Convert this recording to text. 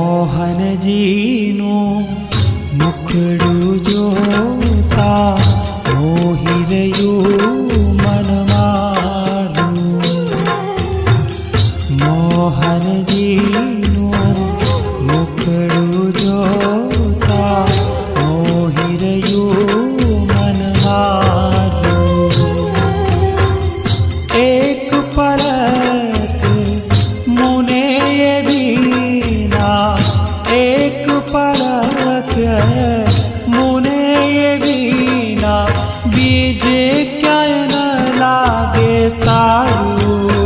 मोहन जोता मोहिरयो मनमारु। मोहन मुने बीजे क्या लागे सारू?